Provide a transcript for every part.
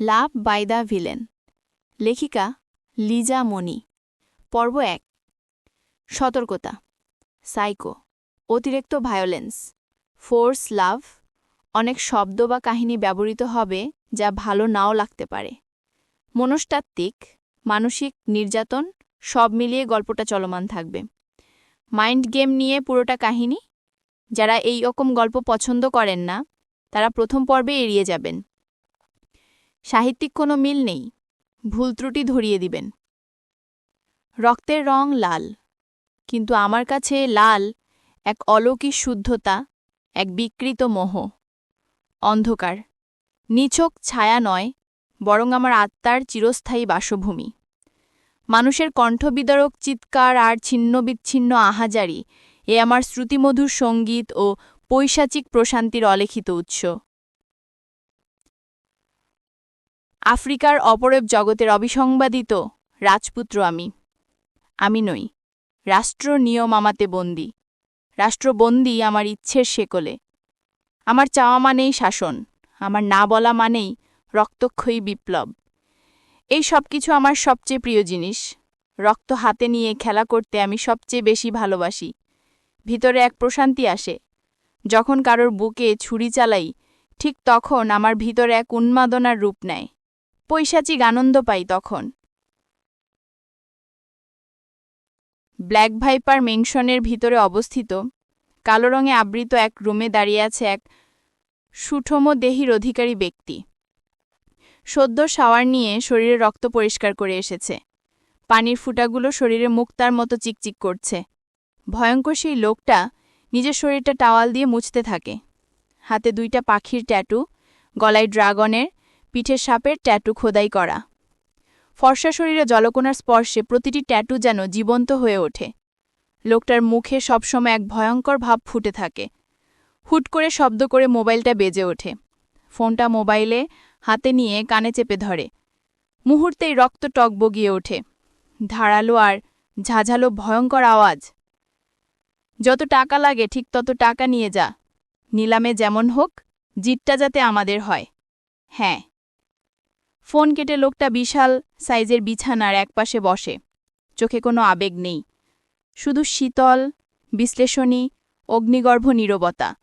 Love by the villain. লেখিকা লিজা মনি। পর্ব এক। সতর্কতা। সাইকো। অতিরিক্ত ভায়োলেন্স। ফোর্স, লাভ। অনেক শব্দ বা কাহিনী ব্যবহৃত হবে যা ভালো নাও লাগতে পারে। মনস্তাত্ত্বিক, মানসিক, নির্যাতন, সব মিলিয়ে গল্পটা চলমান থাকবে। মাইন্ড গেম নিয়ে পুরোটা কাহিনী? যারা এই রকম গল্প পছন্দ করেন না, তারা প্রথম পর্বে এড়িয়ে যাবেন। সাহিত্যিক কোনো মিল নেই। ভুল ত্রুটি ধরিয়ে দিবেন। রক্তের রং লাল, কিন্তু আমার কাছে লাল এক অলৌকিক শুদ্ধতা, এক বিকৃত মোহ। অন্ধকার, নিছক ছায়া নয়, বরং আমার আত্মার চিরস্থায়ী বাসভূমি। মানুষের কণ্ঠবিদারক চিৎকার আর ছিন্নবিচ্ছিন্ন আহাজারি এ আমার শ্রুতিমধুর সংগীত ও পৈশাচিক প্রশান্তির অলেখিত উৎস। আফ্রিকার অপরেব জগতের অবিসংবাদিত রাজপুত্র আমি। আমি নই। রাষ্ট্র নিয়ম আমাতে বন্দি। রাষ্ট্রবন্দি আমার ইচ্ছের শেকলে। আমার চাওয়া মানেই শাসন, আমার না বলা মানেই রক্তক্ষয়ী বিপ্লব। এই সব কিছু আমার সবচেয়ে প্রিয় জিনিস। রক্ত হাতে নিয়ে খেলা করতে আমি সবচেয়ে বেশি ভালোবাসি। ভিতরে এক প্রশান্তি আসে। যখন কারোর বুকে ছুরি চালাই, ঠিক তখন আমার ভিতরে এক উন্মাদনার রূপ নেয়। পৈশাচিক আনন্দ পাই তখন। ব্ল্যাক ভাইপার মেনশনের ভিতরে অবস্থিত, কালো রঙে আবৃত এক রুমে দাঁড়িয়ে আছে এক সুঠম দেহির অধিকারী ব্যক্তি। সদ্য শাওয়ার নিয়ে শরীরে রক্ত পরিষ্কার করে এসেছে। পানির ফুটাগুলো শরীরে মুক্তার মতো চিকচিক করছে। ভয়ঙ্কর সেই লোকটা নিজের শরীরটা টাওয়াল দিয়ে মুছতে থাকে। হাতে দুইটা পাখির ট্যাটু, গলায় ড্রাগনের পিঠের সাপের ট্যাটু খোদাই করা। ফর্সা শরীরে জলকোনার স্পর্শে প্রতিটি ট্যাটু যেন জীবন্ত হয়ে ওঠে। লোকটার মুখে সবসময় এক ভয়ঙ্কর ভাব ফুটে থাকে। হুট করে শব্দ করে মোবাইলটা বেজে ওঠে। ফোনটা মোবাইলে, হাতে নিয়ে কানে চেপে ধরে। মুহূর্তেই রক্ত টক বগিয়ে ওঠে। ধারালো আর ঝাঝালো ভয়ঙ্কর আওয়াজ। যত টাকা লাগে, ঠিক তত টাকা নিয়ে যা। নিলামে যেমন হোক, জিতটা যাতে আমাদের হয়। হ্যাঁ। ফোন কেটে লোকটা বিশাল সাইজের বিছানার একপাশে বসে। চোখে কোনো আবেগ নেই। শুধু শীতল, বিশ্লেষণী, অগ্নিগর্ভ নীরবতা।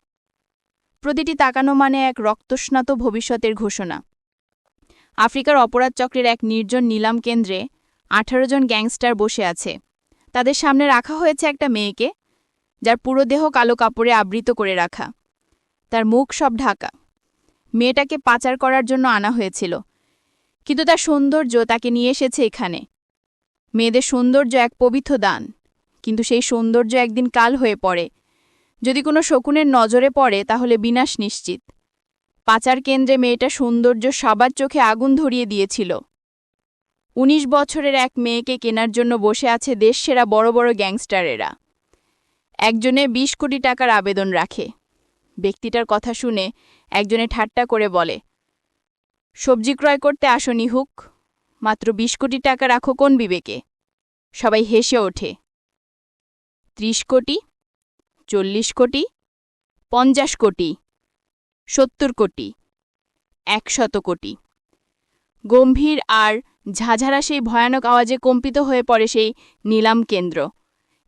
প্রতিটি তাকানো মানে এক রক্তস্নাত ভবিষ্যতের ঘোষণা। আফ্রিকার অপরাধ চক্রের এক নির্জন নিলাম কেন্দ্রে আঠারো জন গ্যাংস্টার বসে আছে। তাদের সামনে রাখা হয়েছে একটা মেয়েকে, যার পুরো দেহ কালো কাপড়ে আবৃত করে রাখা। তার মুখ সব ঢাকা। মেয়েটাকে পাচার করার জন্য আনা হয়েছিল। কিন্তু তার সৌন্দর্য তাকে নিয়ে এসেছে এখানে। মেয়েদের সৌন্দর্য এক পবিত্র দান, কিন্তু সেই সৌন্দর্য একদিন কাল হয়ে পড়ে। যদি কোনো শকুনের নজরে পড়ে, তাহলে বিনাশ নিশ্চিত। পাচার কেন্দ্রে মেয়েটা সৌন্দর্য সবার চোখে আগুন ধরিয়ে দিয়েছিল। ১৯ বছরের এক মেয়েকে কেনার জন্য বসে আছে দেশসেরা বড় বড় গ্যাংস্টারেরা। একজনে ২০ কোটি টাকার আবেদন রাখে। ব্যক্তিটার কথা শুনে একজনে ঠাট্টা করে বলে সবজি ক্রয় করতে আসনি, হুক। মাত্র ২০ কোটি টাকা রাখো কোন বিবেকে? সবাই হেসে ওঠে। ৩০ কোটি, চল্লিশ কোটি, পঞ্চাশ কোটি, সত্তর কোটি, একশত কোটি। গম্ভীর আর ঝাঝারা সেই ভয়ানক আওয়াজে কম্পিত হয়ে পড়ে সেই নিলাম কেন্দ্র।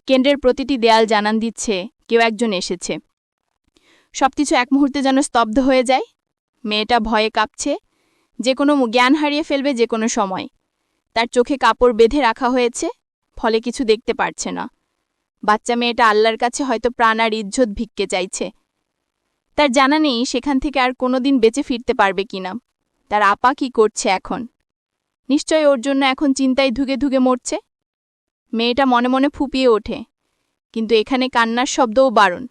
কেন্দ্রের প্রতিটি দেয়াল জানান দিচ্ছে, কেউ একজন এসেছে। সবকিছু এক মুহূর্তে যেন স্তব্ধ হয়ে যায়। মেয়েটা ভয়ে কাঁপছে। যে কোনো জ্ঞান হারিয়ে ফেলবে যে কোনো সময়। তার চোখে কাপড় বেঁধে রাখা হয়েছে, ফলে কিছু দেখতে পারছে না। বাচ্চা মেয়েটা আল্লাহর কাছে হয়তো প্রাণ আর ইজ্জত ভিক্ষে চাইছে। তার জানা নেই সেখান থেকে আর কোনোদিন বেঁচে ফিরতে পারবে কিনা। তার আপা কি করছে এখন? নিশ্চয় ওর জন্য এখন চিন্তায় ধুগে ধুগে মরছে? মেয়েটা মনে মনে ফুপিয়ে ওঠে, কিন্তু এখানে কান্নার শব্দও বারণ।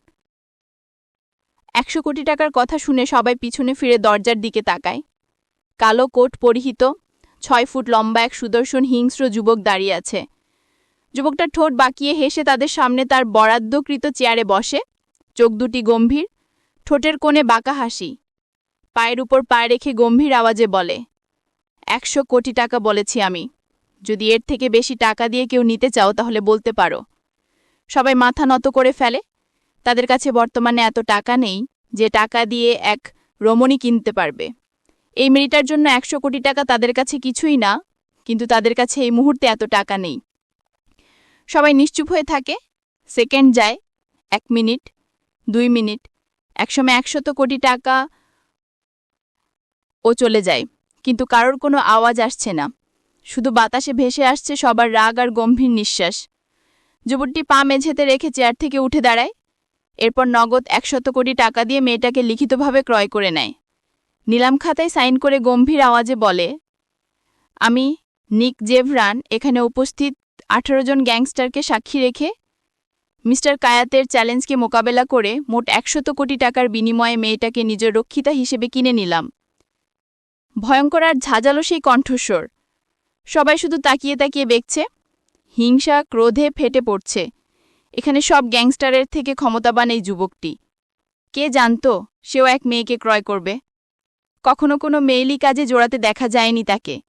একশো কোটি টাকার কথা শুনে সবাই পিছনে ফিরে দরজার দিকে তাকায়। কালো কোট পরিহিত, ছয় ফুট লম্বা এক সুদর্শন হিংস্র যুবক দাঁড়িয়ে আছে। যুবকটা ঠোঁট বাঁকিয়ে হেসে তাদের সামনে তার বরাদ্দকৃত চেয়ারে বসে। চোখ দুটি গম্ভীর, ঠোঁটের কোণে বাঁকা হাসি। পায়ের উপর পায়ে রেখে গম্ভীর আওয়াজে বলে, একশো কোটি টাকা বলেছি আমি। যদি এর থেকে বেশি টাকা দিয়ে কেউ নিতে চাও তাহলে বলতে পারো। সবাই মাথা নত করে ফেলে। তাদের কাছে বর্তমানে এত টাকা নেই যে টাকা দিয়ে এক রমণী কিনতে পারবে। এই মেয়েটার জন্য একশো কোটি টাকা তাদের কাছে কিছুই না, কিন্তু তাদের কাছে এই মুহূর্তে এত টাকা নেই। সবাই নিশ্চুপ হয়ে থাকে। সেকেন্ড যায়, এক মিনিট, দুই মিনিট, একসময় একশত কোটি টাকা ও চলে যায়, কিন্তু কারোর কোনো আওয়াজ আসছে না। শুধু বাতাসে ভেসে আসছে সবার রাগ আর গম্ভীর নিঃশ্বাস। যুবকটি পা মেঝেতে রেখে চেয়ার থেকে উঠে দাঁড়ায়। এরপর নগদ একশত কোটি টাকা দিয়ে মেয়েটাকে লিখিতভাবে ক্রয় করে নেয়। নিলাম খাতায় সাইন করে গম্ভীর আওয়াজে বলে, আমি নিক জেভরান, এখানে উপস্থিত আঠারো জন গ্যাংস্টারকে সাক্ষী রেখে মিস্টার কায়াতের চ্যালেঞ্জকে মোকাবেলা করে মোট একশত কোটি টাকার বিনিময়ে মেয়েটাকে নিজের রক্ষিতা হিসেবে কিনে নিলাম। ভয়ঙ্কর আর ঝাঁঝালো সেই কণ্ঠস্বর। সবাই শুধু তাকিয়ে তাকিয়ে দেখছে, হিংসা, ক্রোধে ফেটে পড়ছে। এখানে সব গ্যাংস্টারের থেকে ক্ষমতাবান এই যুবকটি। কে জানত সেও এক মেয়েকে ক্রয় করবে? কখনো কোনো মেইলি কাজে জোড়াতে দেখা যায়নি তাকে।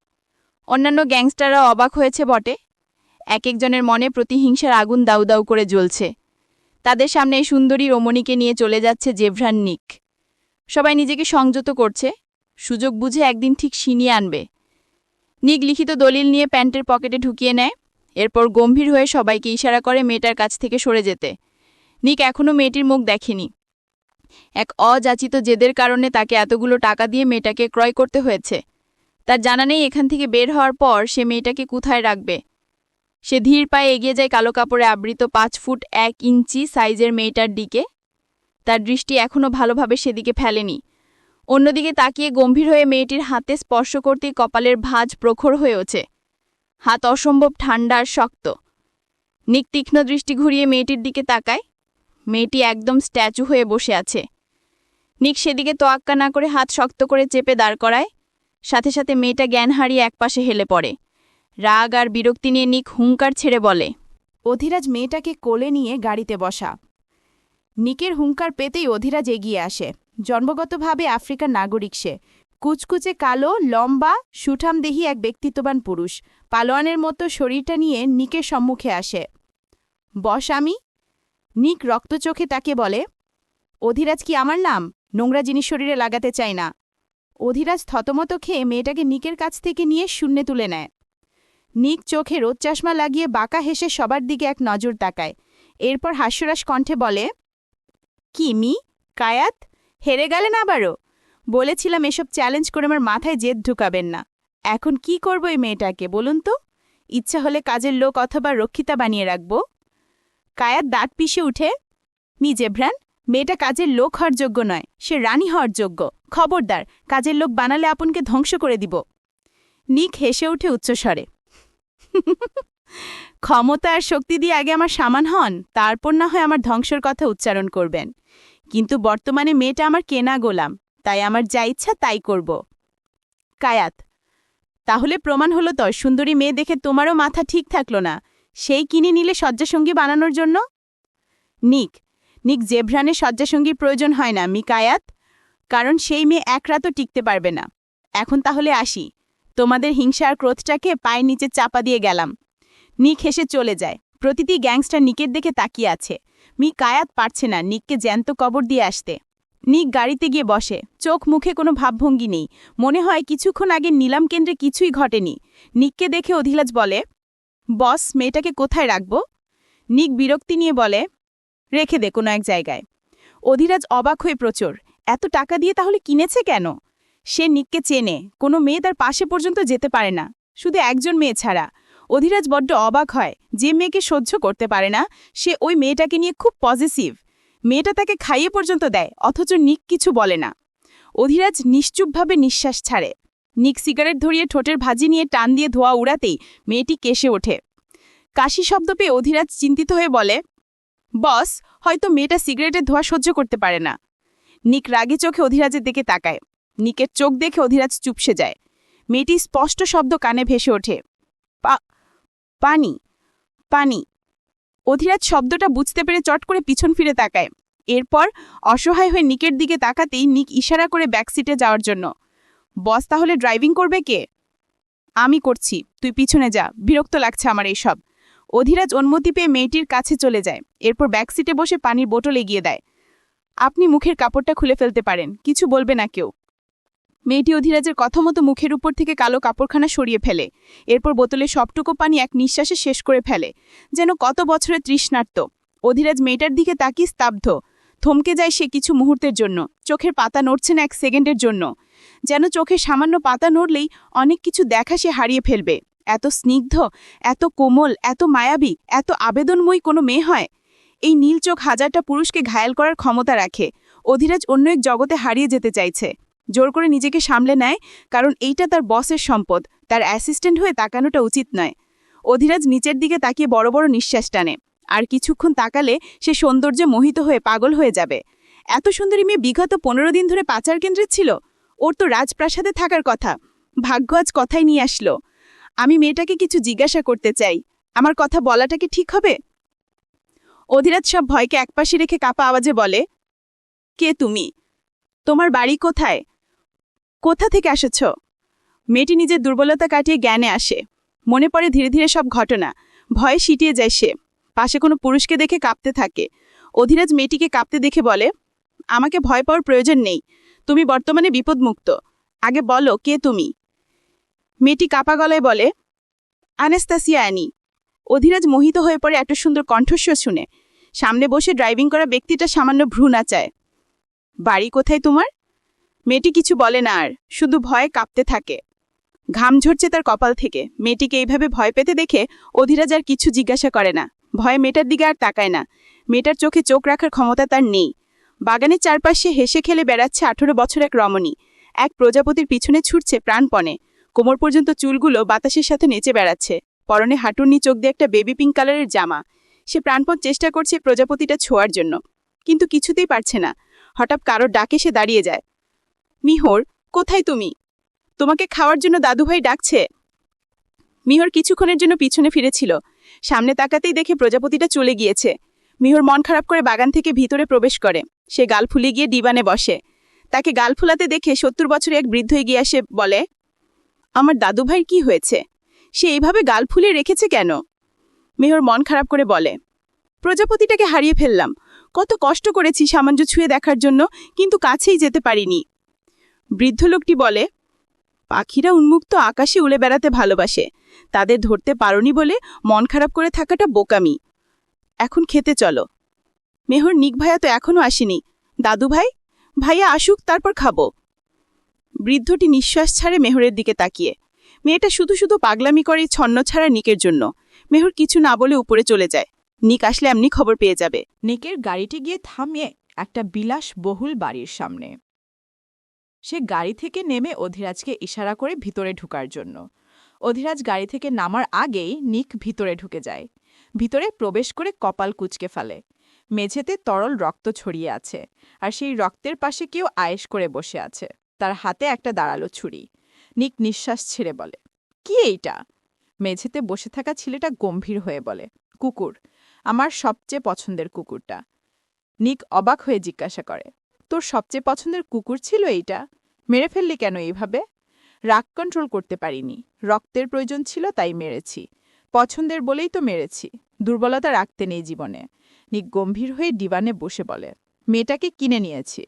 অন্যান্য গ্যাংস্টাররা অবাক হয়েছে বটে। এক একজনের মনে প্রতিহিংসার আগুন দাউ দাউ করে জ্বলছে। তাদের সামনে এই সুন্দরী রমণীকে নিয়ে চলে যাচ্ছে জেভ্রান নিক। সবাই নিজেকে সংযত করছে। সুযোগ বুঝে একদিন ঠিক ছিনিয়ে আনবে। নিক লিখিত দলিল নিয়ে প্যান্টের পকেটে ঢুকিয়ে নেয়। এরপর গম্ভীর হয়ে সবাইকে ইশারা করে মেয়েটার কাছ থেকে সরে যেতে। নিক এখনও মেয়েটির মুখ দেখেনি। এক অযাচিত জেদের কারণে তাকে এতগুলো টাকা দিয়ে মেয়েটাকে ক্রয় করতে হয়েছে। তার জানা নেই এখান থেকে বের হওয়ার পর সে মেয়েটাকে কোথায় রাখবে। সে ধীর পায়ে এগিয়ে যায় কালো কাপড়ে আবৃত পাঁচ ফুট এক ইঞ্চি সাইজের মেয়েটার দিকে। তার দৃষ্টি এখনও ভালোভাবে সেদিকে ফেলেনি। অন্যদিকে তাকিয়ে গম্ভীর হয়ে মেয়েটির হাতে স্পর্শ করতেই কপালের ভাঁজ প্রখর হয়ে ওঠে। হাত অসম্ভব ঠান্ডা আর শক্ত। নিক তীক্ষ্ণ দৃষ্টি ঘুরিয়ে মেয়েটির দিকে তাকায়। মেয়েটি একদম স্ট্যাচু হয়ে বসে আছে। নিক সেদিকে তোয়াক্কা না করে হাত শক্ত করে চেপে দাঁড় করায়। সাথে সাথে মেয়েটা জ্ঞান হারিয়ে একপাশে হেলে পড়ে। রাগ আর বিরক্তি নিয়ে নিক হুঙ্কার ছেড়ে বলে, অধিরাজ মেয়েটাকে কোলে নিয়ে গাড়িতে বসা। নিকের হুঙ্কার পেতেই অধিরাজ এগিয়ে আসে। জন্মগতভাবে আফ্রিকার নাগরিক সে। কুচকুচে কালো, লম্বা, সুঠামদেহী এক ব্যক্তিত্ববান পুরুষ। পালোয়ানের মতো শরীরটা নিয়ে নিকের সম্মুখে আসে। বস, আমি? নিক রক্তচোখে তাকে বলে, অধিরাজ কি আমার নাম? নোংরা জিনিস শরীরে লাগাতে চাই না। অধিরাজ থতমত খেয়ে মেয়েটাকে নিকের কাছ থেকে নিয়ে শূন্যে তুলে নেয়। নিক চোখে রোদ চশমা লাগিয়ে বাঁকা হেসে সবার দিকে এক নজর তাকায়। এরপর হাস্যরাস কণ্ঠে বলে, কি, মি? কায়াত? হেরে গেলেন আবারও? বলেছিলাম এসব চ্যালেঞ্জ করে আমার মাথায় জেদ ঢুকাবেন না। এখন কি করব এই মেয়েটাকে, বলুন তো? ইচ্ছা হলে কাজের লোক অথবা রক্ষিতা বানিয়ে রাখব। কায়াত দাঁত পিষে উঠে, মি জেভ্রান, মেয়েটা কাজের লোক হওয়ার যোগ্য নয়, সে রানী হওয়ার যোগ্য। খবরদার, কাজের লোক বানালে আপনকে ধ্বংস করে দিব। নিক হেসে উঠে উচ্চস্বরে, ক্ষমতা আর শক্তি দিয়ে আগে আমার সামান হন, তারপর না হয় আমার ধ্বংসর কথা উচ্চারণ করবেন। কিন্তু বর্তমানে মেয়েটা আমার কেনা গোলাম, তাই আমার যা ইচ্ছা তাই করব। কায়াত, তাহলে প্রমাণ হলো তো সুন্দরী মেয়ে দেখে তোমারও মাথা ঠিক থাকল না। সেই কিনে নিলে শয্যাসঙ্গী বানানোর জন্য? নিক নিক জেভ্রানের শয্যাসঙ্গীর প্রয়োজন হয় না মি কায়াত কারণ সেই মেয়ে এক রাতও টিকতে পারবে না। এখন তাহলে আসি। তোমাদের হিংসা আর ক্রোধটাকে পায়ের নিচে চাপা দিয়ে গেলাম। নিক হেসে চলে যায়। প্রতিটি গ্যাংস্টার নিকের দিকে তাকিয়ে আছে। মি কায়াত পারছে না নিককে জ্যান্ত কবর দিয়ে আসতে। নিক গাড়িতে গিয়ে বসে। চোখ মুখে কোনো ভাবভঙ্গি নেই। মনে হয় কিছুক্ষণ আগে নিলাম কেন্দ্রে কিছুই ঘটেনি। নিককে দেখে অধিলাজ বলে বস, মেয়েটাকে কোথায় রাখব? নিক বিরক্তি নিয়ে বলে, রেখে দে কোনো এক জায়গায়। অধিরাজ অবাক হয়ে প্রচুর, এত টাকা দিয়ে তাহলে কিনেছে কেন? সে নিককে চেনে, কোনো মেয়ে তার পাশে পর্যন্ত যেতে পারে না, শুধু একজন মেয়ে ছাড়া। অধিরাজ বড্ড অবাক হয়, যে মেয়েকে সহ্য করতে পারে না, সে ওই মেয়েটাকে নিয়ে খুব পজিটিভ মেয়েটা তাকে খাইয়ে পর্যন্ত দেয়, অথচ নিক কিছু বলে না। অধিরাজ নিশ্চুপভাবে নিঃশ্বাস ছাড়ে। নিক সিগারেট ধরিয়ে ঠোঁটের ভাজি নিয়ে টান দিয়ে ধোয়া উড়াতেই মেয়েটি কেশে ওঠে। কাশি শব্দ পেয়ে অধিরাজ চিন্তিত হয়ে বলে, বস, হয়তো মেয়েটা সিগারেটের ধোয়া সহ্য করতে পারে না। নিক রাগে চোখে অধিরাজের দিকে তাকায়। নিকের চোখ দেখে অধিরাজ চুপসে যায়। মেয়েটি স্পষ্ট শব্দ কানে ভেসে ওঠে পানি পানি। অধিরাজ শব্দটা বুঝতে পেরে চট করে পিছন ফিরে তাকায়। এরপর অসহায় হয়ে নিকের দিকে তাকাতেই নিক ইশারা করে ব্যাকসিটে যাওয়ার জন্য বস তাহলে ড্রাইভিং করবে কে? আমি করছি, তুই পিছনে যা, বিরক্ত লাগছে আমার এইসব। অধিরাজ অনুমতি পেয়ে মেয়েটির কাছে চলে যায়, এরপর ব্যাকসিটে বসে পানির বোতল এগিয়ে দেয়। আপনি মুখের কাপড়টা খুলে ফেলতে পারেন, কিছু বলবে না কেউ। মেয়েটি অধিরাজের কথা মতো মুখের উপর থেকে কালো কাপড়খানা সরিয়ে ফেলে, এরপর বোতলে সবটুকু পানি এক নিঃশ্বাসে শেষ করে ফেলে, যেন কত বছরের তৃষ্ণার্ত। অধিরাজ মেয়েটার দিকে তাকিয়ে স্তব্ধ। থমকে যায় সে কিছু মুহূর্তের জন্য। চোখের পাতা নড়ছে না এক সেকেন্ডের জন্য। যেন চোখে সামান্য পাতা নড়লেই অনেক কিছু দেখা সে হারিয়ে ফেলবে। এত স্নিগ্ধ, এত কোমল, এত মায়াবী, এত আবেদনময়ী কোনো মেয়ে হয়? এই নীল চোখ হাজারটা পুরুষকে ঘায়াল করার ক্ষমতা রাখে। অধিরাজ অন্য এক জগতে হারিয়ে যেতে চাইছে। জোর করে নিজেকে সামলে নেয়, কারণ এইটা তার বসের সম্পদ। তার অ্যাসিস্ট্যান্ট হয়ে তাকানোটা উচিত নয়। অধিরাজ নিচের দিকে তাকিয়ে বড় বড় নিঃশ্বাস টানে। আর কিছুক্ষণ তাকালে সে সৌন্দর্যে মোহিত হয়ে পাগল হয়ে যাবে। এত সুন্দরী মেয়ে বিগত পনেরো দিন ধরে পাচার কেন্দ্রে ছিল। ওর তো রাজপ্রাসাদে থাকার কথা। ভাগ্য আজ কথাই নিয়ে আসলো। আমি মেয়েটাকে কিছু জিজ্ঞাসা করতে চাই। আমার কথা বলাটা কি ঠিক হবে? অধিরাজ সব ভয়কে একপাশে রেখে কাপা আওয়াজে বলে, কে তুমি? তোমার বাড়ি কোথায়? কোথা থেকে আসেছ? মেয়েটি নিজের দুর্বলতা কাটিয়ে জ্ঞানে আসে। মনে পড়ে ধীরে ধীরে সব ঘটনা। ভয়ে সিটিয়ে যায় সে। পাশে কোনো পুরুষকে দেখে কাঁপতে থাকে। অধিরাজ মেয়েটিকে কাঁপতে দেখে বলে, আমাকে ভয় পাওয়ার প্রয়োজন নেই। তুমি বর্তমানে বিপদমুক্ত। আগে বলো, কে তুমি? মেয়েটি কাপা গলায় বলে, আনেস্তাসিয়া অ্যানি। অধিরাজ মোহিত হয়ে পড়ে এত সুন্দর কণ্ঠস্বর শুনে। সামনে বসে ড্রাইভিং করা ব্যক্তিটা সামান্য ভ্রু নাচায়। বাড়ি কোথায় তোমার? মেয়েটি কিছু বলে না আর, শুধু ভয়ে কাঁপতে থাকে। ঘাম ঝরছে তার কপাল থেকে। মেয়েটিকে এইভাবে ভয় পেতে দেখে অধিরাজ আর কিছু জিজ্ঞাসা করে না। ভয়ে মেয়েটার দিকে আর তাকায় না। মেয়েটার চোখে চোখ রাখার ক্ষমতা তার নেই। বাগানের চারপাশে হেসে খেলে বেড়াচ্ছে আঠেরো বছর এক রমণী। এক প্রজাপতির পিছনে ছুটছে প্রাণপণে। কোমর পর্যন্ত চুলগুলো বাতাসের সাথে নেচে বেড়াচ্ছে। পরনে হাঁটুনি চোখ দিয়ে একটা বেবি পিঙ্ক কালারের জামা। সে প্রাণপণ চেষ্টা করছে প্রজাপতিটা ছোঁয়ার জন্য। কিন্তু কিছুতেই পারছে না। হঠাৎ কারোর ডাকে সে দাঁড়িয়ে যায়। মিহর, কোথায় তুমি? তোমাকে খাওয়ার জন্য দাদুভাই ডাকছে। মিহর কিছুক্ষণের জন্য পিছনে ফিরেছিল। সামনে তাকাতেই দেখে প্রজাপতিটা চলে গিয়েছে। মিহর মন খারাপ করে বাগান থেকে ভিতরে প্রবেশ করে। সে গাল ফুলে গিয়ে ডিবানে বসে। তাকে গাল ফুলাতে দেখে সত্তর বছরে এক বৃদ্ধ এগিয়ে আসে, বলে, আমার দাদুভাইয়ের কি হয়েছে? সে এইভাবে গাল ফুলিয়ে রেখেছে কেন? মেহর মন খারাপ করে বলে, প্রজাপতিটাকে হারিয়ে ফেললাম। কত কষ্ট করেছি সামান্য ছুঁয়ে দেখার জন্য, কিন্তু কাছেই যেতে পারিনি। বৃদ্ধ লোকটি বলে, পাখিরা উন্মুক্ত আকাশে উড়ে বেড়াতে ভালোবাসে। তাদের ধরতে পারোনি বলে মন খারাপ করে থাকাটা বোকামি। এখন খেতে চলো। মেহর, নিক ভাইয়া তো এখনও আসেনি। দাদু ভাই? ভাইয়া আসুক, তারপর খাব। বৃদ্ধটি নিঃশ্বাস ছাড়ে মেহরের দিকে তাকিয়ে। মেয়েটা শুধু শুধু পাগলামি করে ছন্ন ছাড়া নিকের জন্য। মেহর কিছু না বলে উপরে চলে যায়। নিক আসলে এমনি খবর পেয়ে যাবে। নিকের গাড়িটি গিয়ে থামিয়ে একটা বিলাস বহুল বাড়ির সামনে। সে গাড়ি থেকে নেমে অধিরাজকে ইশারা করে ভিতরে ঢুকার জন্য। অধিরাজ গাড়ি থেকে নামার আগেই নিক ভিতরে ঢুকে যায়। ভিতরে প্রবেশ করে কপাল কুচকে ফেলে। মেঝেতে তরল রক্ত ছড়িয়ে আছে, আর সেই রক্তের পাশে কেউ আয়েশ করে বসে আছে। তার হাতে একটা দাঁড়াল ছুরি। নিক নিঃশ্বাস ছেড়ে বলে, কি এইটা? মেঝেতে বসে থাকা ছেলেটা গম্ভীর হয়ে বলে, কুকুর, আমার সবচেয়ে পছন্দের কুকুরটা। নিক অবাক হয়ে জিজ্ঞাসা করে, তোর সবচেয়ে পছন্দের কুকুর ছিল এইটা? মেরে ফেললি কেন এইভাবে? রাগ কন্ট্রোল করতে পারিনি। রক্তের প্রয়োজন ছিল তাই মেরেছি। পছন্দের বলেই তো মেরেছি। দুর্বলতা রাখতে নেই জীবনে। নিক গম্ভীর হয়ে ডিবানে বসে বলে, মেয়েটাকে কিনে নিয়েছি।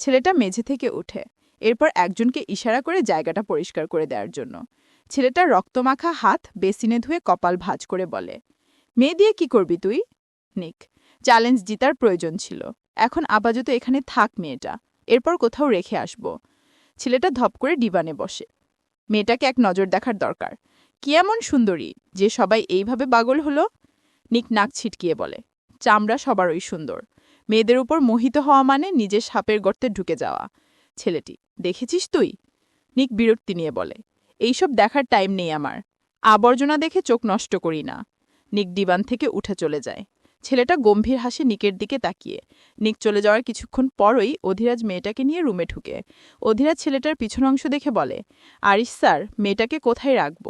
ছেলেটা মেঝে থেকে উঠে এরপর একজনকে ইশারা করে জায়গাটা পরিষ্কার করে দেওয়ার জন্য। ছেলেটা রক্তমাখা হাত বেসিনে ধুয়ে কপাল ভাঁজ করে বলে, মেয়ে দিয়ে কি করবি তুই? নিক, চ্যালেঞ্জ জিতার প্রয়োজন ছিল। এখন আপাতত এখানে থাক মেয়েটা। এরপর কোথাও রেখে আসব। ছেলেটা ধপ করে ডিবানে বসে। মেয়েটাকে এক নজর দেখার দরকার। কি এমন সুন্দরী, যে সবাই এইভাবে পাগল হলো? নিক নাক ছিটকিয়ে বলে। চামড়া সবারই সুন্দর। মেয়েদের উপর মোহিত হওয়া মানে নিজের সাপের গর্তে ঢুকে যাওয়া। ছেলেটি, দেখেছিস তুই? নিক বিরক্তি নিয়ে বলে। এইসব দেখার টাইম নেই আমার। আবর্জনা দেখে চোখ নষ্ট করি না। নিক ডিবান থেকে উঠে চলে যায়। ছেলেটা গম্ভীর হাসে নিকের দিকে তাকিয়ে। নিক চলে যাওয়ার কিছুক্ষণ পরই অধিরাজ মেয়েটাকে নিয়ে রুমে ঢুকে। অধিরাজ ছেলেটার পিছন অংশ দেখে বলে, আরিশ স্যার, মেয়েটাকে কোথায় রাখব?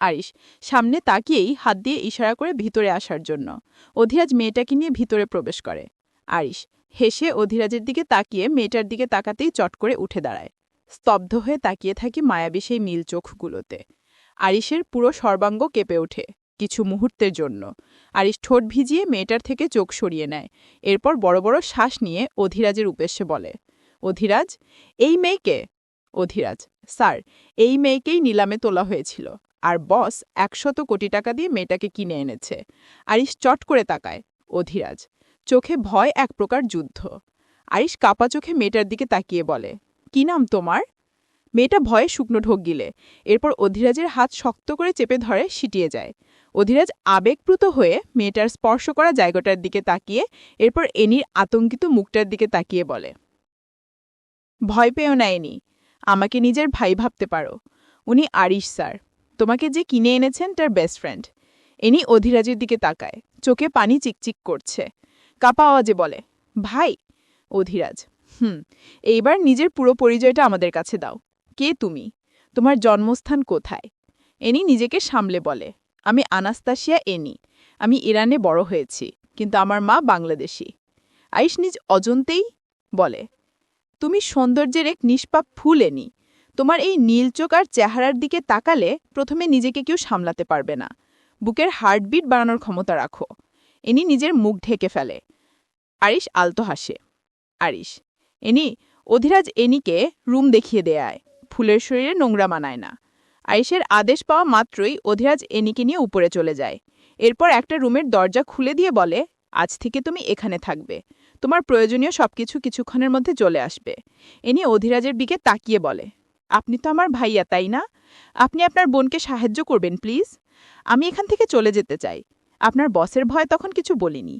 আরিশ, সামনে তাকিয়েই হাত দিয়ে ইশারা করে ভিতরে আসার জন্য। অধিরাজ মেয়েটাকে নিয়ে ভিতরে প্রবেশ করে। আরিশ, হেসে অধিরাজের দিকে তাকিয়ে মেয়েটার দিকে তাকাতেই চট করে উঠে দাঁড়ায়। স্তব্ধ হয়ে তাকিয়ে থাকি মায়াবী সেই নীল চোখগুলোতে। আরিশের পুরো সর্বাঙ্গ কেঁপে ওঠে। কিছু মুহূর্তের জন্য। আরিশ ঠোঁট ভিজিয়ে মেয়েটার থেকে চোখ সরিয়ে নেয়। এরপর বড় বড় শ্বাস নিয়ে অধিরাজের উদ্দেশ্যে বলে, অধিরাজ, এই মেয়েকে? অধিরাজ, স্যার, এই মেয়েকেই নিলামে তোলা হয়েছিল। আর বস একশত কোটি টাকা দিয়ে মেয়েটাকে কিনে এনেছে। আরিশ চট করে তাকায়। অধিরাজ, চোখে ভয় এক প্রকার যুদ্ধ। আরিশ কাপা চোখে মেয়েটার দিকে তাকিয়ে বলে, কি নাম তোমার? মেয়েটা ভয়ে শুকনো ঢোক গিলে। এরপর অধিরাজের হাত শক্ত করে চেপে ধরে, সিটিয়ে যায়। অধিরাজ আবেগপ্রুত হয়ে মেয়েটার স্পর্শ করা জায়গাটার দিকে তাকিয়ে এরপর এনির আতঙ্কিত মুখটার দিকে তাকিয়ে বলে, ভয় পেও না, এনি। আমাকে নিজের ভাই ভাবতে পারো। উনি আরিশ, স্যার। তোমাকে যে কিনে এনেছেন তার বেস্ট ফ্রেন্ড এনি অধিরাজের দিকে তাকায়। চোখে পানি চিকচিক করছে। কাপা আওয়াজে বলে, ভাই, অধিরাজ, হুম, এইবার নিজের পুরো পরিচয়টা আমাদের কাছে দাও। কে তুমি? তোমার জন্মস্থান কোথায় এনি নিজেকে সামলে বলে আমি আনাস্তাসিয়া এনি আমি ইরানে বড় হয়েছি, কিন্তু আমার মা বাংলাদেশি। আইস নিজ অজন্তেই বলে, তুমি সৌন্দর্যের এক নিষ্পাপ ফুল এনি তোমার এই নীল চোখ আর চেহারার দিকে তাকালে প্রথমে নিজেকে কেউ সামলাতে পারবে না। বুকের হার্টবিট বাড়ানোর ক্ষমতা রাখো। এনি নিজের মুখ ঢেকে ফেলে। আরিশ আলতো হাসে, আরিশ, এনি অধিরাজ এনিকে রুম দেখিয়ে দেয় ফুলের শরীরে নোংরা মানায় না। আরিশের আদেশ পাওয়া মাত্রই অধিরাজ এনিকে নিয়ে উপরে চলে যায়। এরপর একটা রুমের দরজা খুলে দিয়ে বলে, আজ থেকে তুমি এখানে থাকবে। তোমার প্রয়োজনীয় সবকিছু কিছুক্ষণের মধ্যে চলে আসবে। এনি অধিরাজের দিকে তাকিয়ে বলে, আপনি তো আমার ভাইয়া, তাই না? আপনি আপনার বোনকে সাহায্য করবেন, প্লিজ। আমি এখান থেকে চলে যেতে চাই। আপনার বসের ভয় তখন কিছু বলিনি।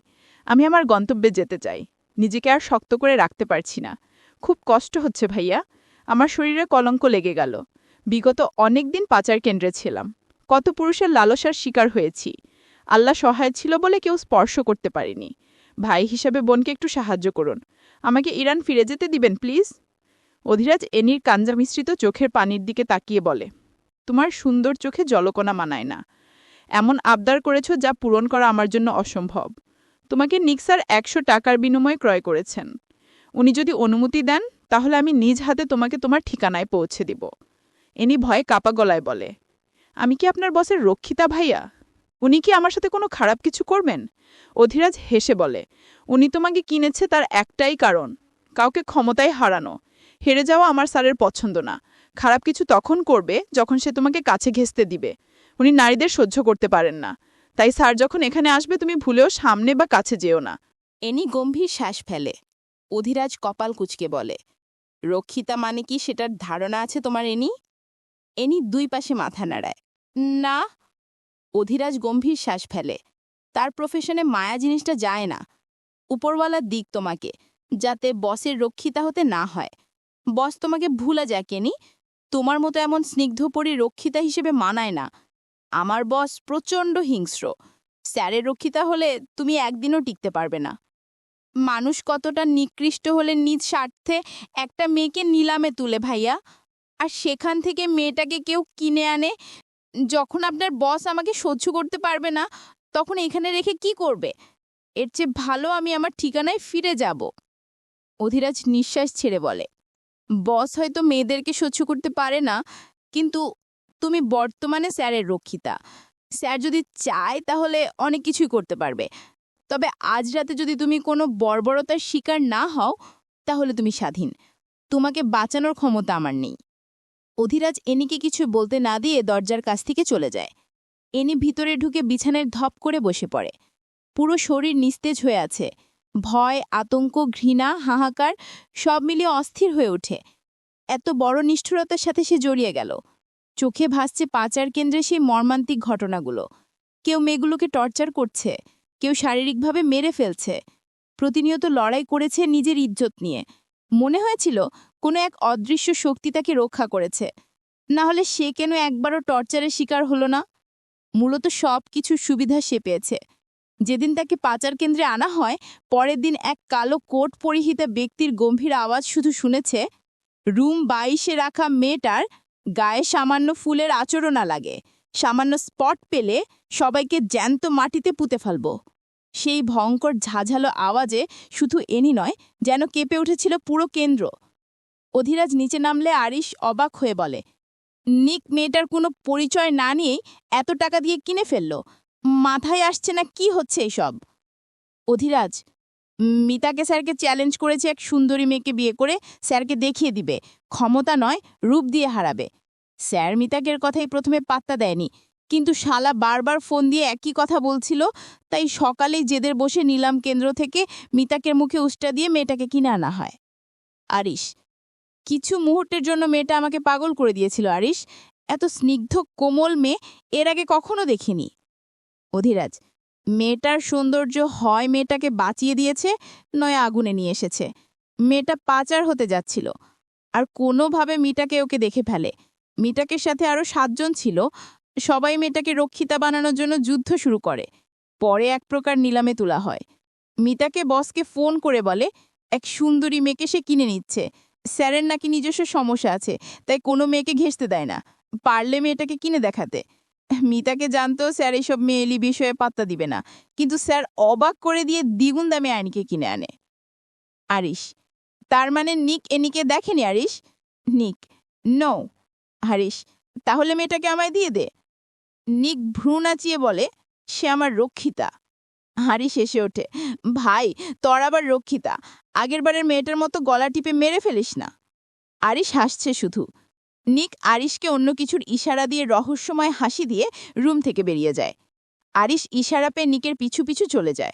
আমি আমার গন্তব্যে যেতে চাই। নিজেকে আর শক্ত করে রাখতে পারছি না। খুব কষ্ট হচ্ছে ভাইয়া। আমার শরীরে কলঙ্ক লেগে গেল। বিগত অনেক দিন পাচার কেন্দ্রে ছিলাম। কত পুরুষের লালসার শিকার হয়েছি। আল্লাহ সহায় ছিল বলে কেউ স্পর্শ করতে পারিনি। ভাই হিসাবে বোনকে একটু সাহায্য করুন। আমাকে ইরান ফিরে যেতে দিবেন, প্লিজ? অধিরাজ এনির কাঞ্জা মিশ্রিত চোখের পানির দিকে তাকিয়ে বলে, তোমার সুন্দর চোখে জলকণা মানায় না। এমন আবদার করেছ যা পূরণ করা আমার জন্য অসম্ভব। তোমাকে নিক্সার একশো টাকার বিনিময়ে ক্রয় করেছেন। উনি যদি অনুমতি দেন, তাহলে আমি নিজ হাতে তোমাকে তোমার ঠিকানায় পৌঁছে দিব। এনি ভয়ে কাপা গলায় বলে, আমি কি আপনার বসের রক্ষিতা ভাইয়া? উনি কি আমার সাথে কোনো খারাপ কিছু করবেন? অধিরাজ হেসে বলে, উনি তোমাকে কিনেছে তার একটাই কারণ, কাউকে ক্ষমতায় হারানো। হেরে যাওয়া আমার স্যারের পছন্দ না। খারাপ কিছু তখন করবে যখন সে তোমাকে কাছে ঘেঁচতে দিবে। উনি নারীদের সহ্য করতে পারেন না। তাই স্যার যখন এখানে আসবে তুমি ভুলেও সামনে বা কাছে যেও না। এনি গম্ভীর শ্বাস ফেলে। অধিরাজ কপাল কুচকে বলে, রক্ষিতা মানে কি সেটার ধারণা আছে তোমার এনি এনি দুই পাশে মাথা নাড়ায়। না, অধিরাজ গম্ভীর শ্বাস ফেলে। তার প্রফেশনে মায়া জিনিসটা যায় না। উপরওয়ালার দিক তোমাকে, যাতে বসের রক্ষিতা হতে না হয়। বস তোমাকে ভুলা যায় কেনি তোমার মতো এমন স্নিগ্ধপরী রক্ষিতা হিসেবে মানায় না। আমার বস প্রচণ্ড হিংস্র। স্যারের রক্ষিতা হলে তুমি একদিনও টিকতে পারবে না। মানুষ কতটা নিকৃষ্ট হলে নিজ স্বার্থে একটা মেয়েকে নিলামে তুলে ভাইয়া। আর সেখান থেকে মেয়েটাকে কেউ কিনে আনে। যখন আপনার বস আমাকে সহ্য করতে পারবে না, তখন এখানে রেখে কি করবে? এর চেয়ে ভালো আমি আমার ঠিকানায় ফিরে যাব। অধিরাজ নিঃশ্বাস ছেড়ে বলে বস হয়তো মেয়েদেরকে সহ্য করতে পারে না, কিন্তু তুমি বর্তমানে স্যারের রক্ষিতা। স্যার যদি চায় তাহলে অনেক কিছুই করতে পারবে। তবে আজ রাতে যদি তুমি কোনো বর্বরতার শিকার না হও, তাহলে তুমি স্বাধীন। তোমাকে বাঁচানোর ক্ষমতা আমার নেই। অধিরাজ এনিকে কিছু বলতে না দিয়ে দরজার কাছ থেকে চলে যায়। এনি ভিতরে ঢুকে বিছানায় ধপ করে বসে পড়ে। পুরো শরীর নিস্তেজ হয়ে আছে। ভয়, আতঙ্ক, ঘৃণা, হাহাকার সব মিলিয়ে অস্থির হয়ে ওঠে। এত বড় নিষ্ঠুরতার সাথে সে জড়িয়ে গেল। চোখে ভাসছে পাচার কেন্দ্রে সেই মর্মান্তিক ঘটনাগুলো। কেউ মেয়েগুলোকে টর্চার করছে, কেউ শারীরিকভাবে মেরে ফেলছে। প্রতিনিয়ত লড়াই করেছে নিজের ইজ্জত নিয়ে। মনে হয়েছিল কোনো এক অদৃশ্য শক্তি তাকে রক্ষা করেছে। না হলে সে কেন একবারও টর্চারের শিকার হলো না? মূলত সব কিছু সুবিধা সে পেয়েছে। যেদিন তাকে পাচার কেন্দ্রে আনা হয়, পরের দিন এক কালো কোট পরিহিতা ব্যক্তির গম্ভীর আওয়াজ শুধু শুনেছে, রুম বাইশে রাখা মেয়েটার গায়ে সামান্য ফুলের আচরণা লাগে। সামান্য স্পট পেলে সবাইকে জ্যান্ত মাটিতে পুঁতে ফেলব। সেই ভয়ঙ্কর ঝাঝালো আওয়াজে শুধু এনি নয়, যেন কেঁপে উঠেছিল পুরো কেন্দ্র। অধিরাজ নিচে নামলে আরিশ অবাক হয়ে বলে, নিক মেয়েটার কোনো পরিচয় না নিয়েই এত টাকা দিয়ে কিনে ফেলল। মাথায় আসছে না কি হচ্ছে এইসব অধিরাজ, মিতাকে স্যারকে চ্যালেঞ্জ করেছে এক সুন্দরী মেয়েকে বিয়ে করে স্যারকে দেখিয়ে দিবে। ক্ষমতা নয়, রূপ দিয়ে হারাবে। স্যার মিতাকের কথাই প্রথমে পাত্তা দেয়নি, কিন্তু শালা বারবার ফোন দিয়ে একই কথা বলছিল, তাই সকালেই জেদের বসে নিলাম কেন্দ্র থেকে মিতাকের মুখে উষ্টা দিয়ে মেয়েটাকে কিনে আনা হয়। আরিশ কিছু মুহূর্তের জন্য মেয়েটা আমাকে পাগল করে দিয়েছিল, আরিশ। এত স্নিগ্ধ, কোমল মেয়ে এর আগে কখনো দেখিনি। অধিরাজ, মেয়েটার সৌন্দর্য হয় মেয়েটাকে বাঁচিয়ে দিয়েছে, নয় আগুনে নিয়ে এসেছে। মেয়েটা পাচার হতে যাচ্ছিল। আর কোনোভাবে মিটাকে ওকে দেখে ফেলে। মিটাকের সাথে আরও সাতজন ছিল। সবাই মেয়েটাকে রক্ষিতা বানানোর জন্য যুদ্ধ শুরু করে। পরে এক প্রকার নিলামে তোলা হয়। মিতাকে বসকে ফোন করে বলে, এক সুন্দরী মেয়েকে সে কিনে নিচ্ছে। স্যারের নাকি নিজস্ব সমস্যা আছে, তাই কোনো মেয়েকে ঘেঁষতে দেয় না। পারলে মেয়েটাকে কিনে দেখাতে। মিতাকে জানতো স্যার এইসব মেয়েলি বিষয়ে পাত্তা দিবে না। কিন্তু স্যার অবাক করে দিয়ে দ্বিগুণ দামে আইনকে কিনে আনে। আরিশ, তার মানে নিক এনিকে দেখেনি আরিশ? নিক, নো। হারিস তাহলে মেয়েটাকে আমায় দিয়ে দে। নিক ভ্রু নাচিয়ে বলে, সে আমার রক্ষিতা। হারিস শেষে ওঠে। ভাই, তোর আবার রক্ষিতা। আগের বারের মেয়েটার মতো গলা টিপে মেরে ফেলিস না। আরিশ হাসছে শুধু। নিক আরিশকে অন্য কিছুর ইশারা দিয়ে রহস্যময় হাসি দিয়ে রুম থেকে বেরিয়ে যায়। আরিশ ইশারা পেয়ে নিকের পিছু পিছু চলে যায়।